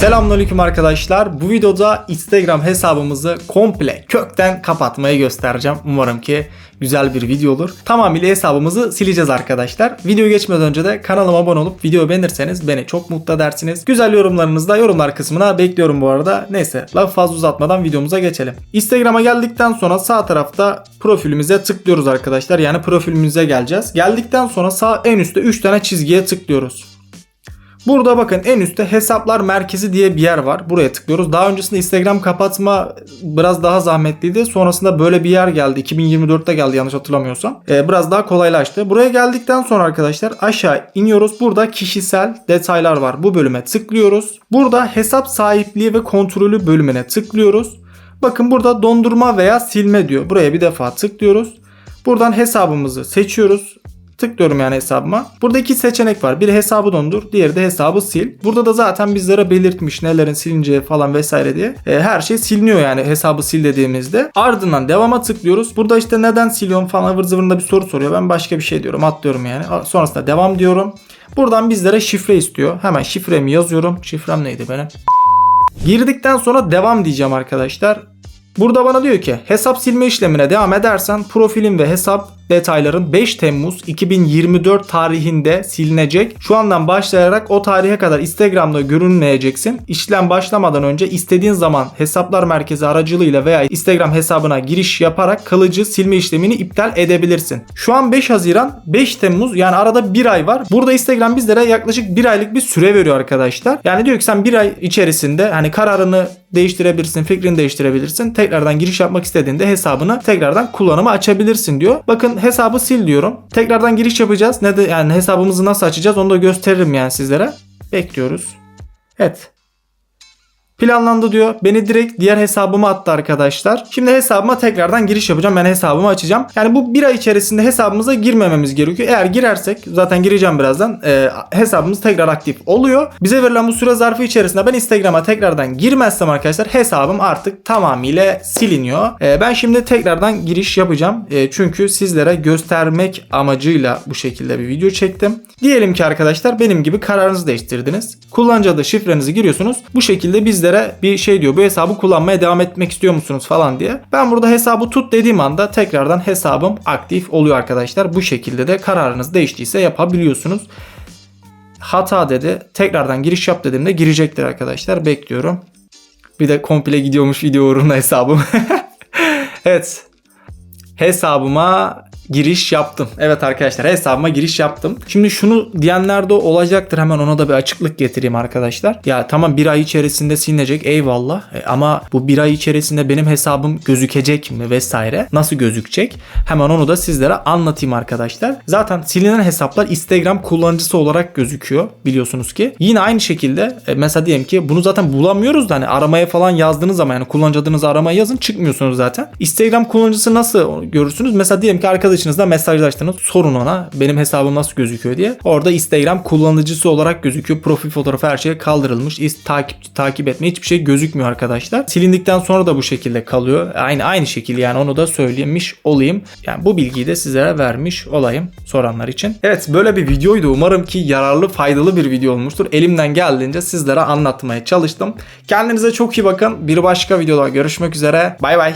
Selamünaleyküm arkadaşlar. Bu videoda Instagram hesabımızı komple kökten kapatmayı göstereceğim. Umarım ki güzel bir video olur. Tamamıyla hesabımızı sileceğiz arkadaşlar. Video geçmeden önce de kanalıma abone olup videoyu beğenirseniz beni çok mutlu edersiniz. Güzel yorumlarınızı da yorumlar kısmına bekliyorum bu arada. Neyse lafı fazla uzatmadan videomuza geçelim. Instagram'a geldikten sonra sağ tarafta profilimize tıklıyoruz arkadaşlar. Yani profilimize geleceğiz. Geldikten sonra sağ en üstte 3 tane çizgiye tıklıyoruz. Burada bakın en üstte hesaplar merkezi diye bir yer var. Buraya tıklıyoruz. Daha öncesinde Instagram kapatma biraz daha zahmetliydi. Sonrasında böyle bir yer geldi. 2024'te geldi yanlış hatırlamıyorsam. Ee, biraz daha kolaylaştı. Buraya geldikten sonra arkadaşlar aşağı iniyoruz. Burada kişisel detaylar var. Bu bölüme tıklıyoruz. Burada hesap sahipliği ve kontrolü bölümüne tıklıyoruz. Bakın burada dondurma veya silme diyor. Buraya bir defa tıklıyoruz. Buradan hesabımızı seçiyoruz. Tıklıyorum yani hesabıma. Burada iki seçenek var. Biri hesabı dondur, diğeri de hesabı sil. Burada da zaten bizlere belirtmiş nelerin silineceği falan vesaire diye. E, her şey siliniyor yani hesabı sil dediğimizde. Ardından devama tıklıyoruz. Burada işte neden siliyorum falan ıvır zıvırında bir soru soruyor. Ben başka bir şey diyorum. Atlıyorum yani. Sonrasında devam diyorum. Buradan bizlere şifre istiyor. Hemen şifremi yazıyorum. Şifrem neydi benim? Girdikten sonra devam diyeceğim arkadaşlar. Burada bana diyor ki hesap silme işlemine devam edersen profilin ve hesap detayların 5 Temmuz 2024 tarihinde silinecek. Şu andan başlayarak o tarihe kadar Instagram'da görünmeyeceksin. İşlem başlamadan önce istediğin zaman hesaplar merkezi aracılığıyla veya Instagram hesabına giriş yaparak kalıcı silme işlemini iptal edebilirsin. Şu an 5 Haziran 5 Temmuz yani arada bir ay var. Burada Instagram bizlere yaklaşık bir aylık bir süre veriyor arkadaşlar. Yani diyor ki sen bir ay içerisinde hani kararını değiştirebilirsin, fikrini değiştirebilirsin. Tekrardan giriş yapmak istediğinde hesabını tekrardan kullanıma açabilirsin diyor. Bakın hesabı sil diyorum. Tekrardan giriş yapacağız. Ne de yani hesabımızı nasıl açacağız onu da gösteririm yani sizlere. Bekliyoruz. Evet. Planlandı diyor. Beni direkt diğer hesabıma attı arkadaşlar. Şimdi hesabıma tekrardan giriş yapacağım. Ben hesabımı açacağım. Yani bu bir ay içerisinde hesabımıza girmememiz gerekiyor. Eğer girersek zaten gireceğim birazdan. E, hesabımız tekrar aktif oluyor. Bize verilen bu süre zarfı içerisinde ben Instagram'a tekrardan girmezsem arkadaşlar hesabım artık tamamıyla siliniyor. E, ben şimdi tekrardan giriş yapacağım. E, çünkü sizlere göstermek amacıyla bu şekilde bir video çektim. Diyelim ki arkadaşlar benim gibi kararınızı değiştirdiniz. Kullanıcı adı şifrenizi giriyorsunuz. Bu şekilde bizlere bir şey diyor. Bu hesabı kullanmaya devam etmek istiyor musunuz falan diye. Ben burada hesabı tut dediğim anda tekrardan hesabım aktif oluyor arkadaşlar. Bu şekilde de kararınız değiştiyse yapabiliyorsunuz. Hata dedi. Tekrardan giriş yap dediğimde girecektir arkadaşlar. Bekliyorum. Bir de komple gidiyormuş video uğruna hesabım. evet. Hesabıma giriş yaptım. Evet arkadaşlar hesabıma giriş yaptım. Şimdi şunu diyenler de olacaktır. Hemen ona da bir açıklık getireyim arkadaşlar. Ya tamam bir ay içerisinde silinecek eyvallah. E, ama bu bir ay içerisinde benim hesabım gözükecek mi vesaire? Nasıl gözükecek? Hemen onu da sizlere anlatayım arkadaşlar. Zaten silinen hesaplar Instagram kullanıcısı olarak gözüküyor biliyorsunuz ki. Yine aynı şekilde e, mesela diyelim ki bunu zaten bulamıyoruz da hani aramaya falan yazdığınız zaman yani kullanıcı adınızı aramaya yazın çıkmıyorsunuz zaten. Instagram kullanıcısı nasıl görürsünüz? Mesela diyelim ki arkadaş arkadaşınızla mesajlaştınız. Sorun ona benim hesabım nasıl gözüküyor diye. Orada Instagram kullanıcısı olarak gözüküyor. Profil fotoğrafı her şey kaldırılmış. İst, takip takip etme hiçbir şey gözükmüyor arkadaşlar. Silindikten sonra da bu şekilde kalıyor. Aynı aynı şekilde yani onu da söylemiş olayım. Yani bu bilgiyi de sizlere vermiş olayım soranlar için. Evet böyle bir videoydu. Umarım ki yararlı faydalı bir video olmuştur. Elimden geldiğince sizlere anlatmaya çalıştım. Kendinize çok iyi bakın. Bir başka videoda görüşmek üzere. Bay bay.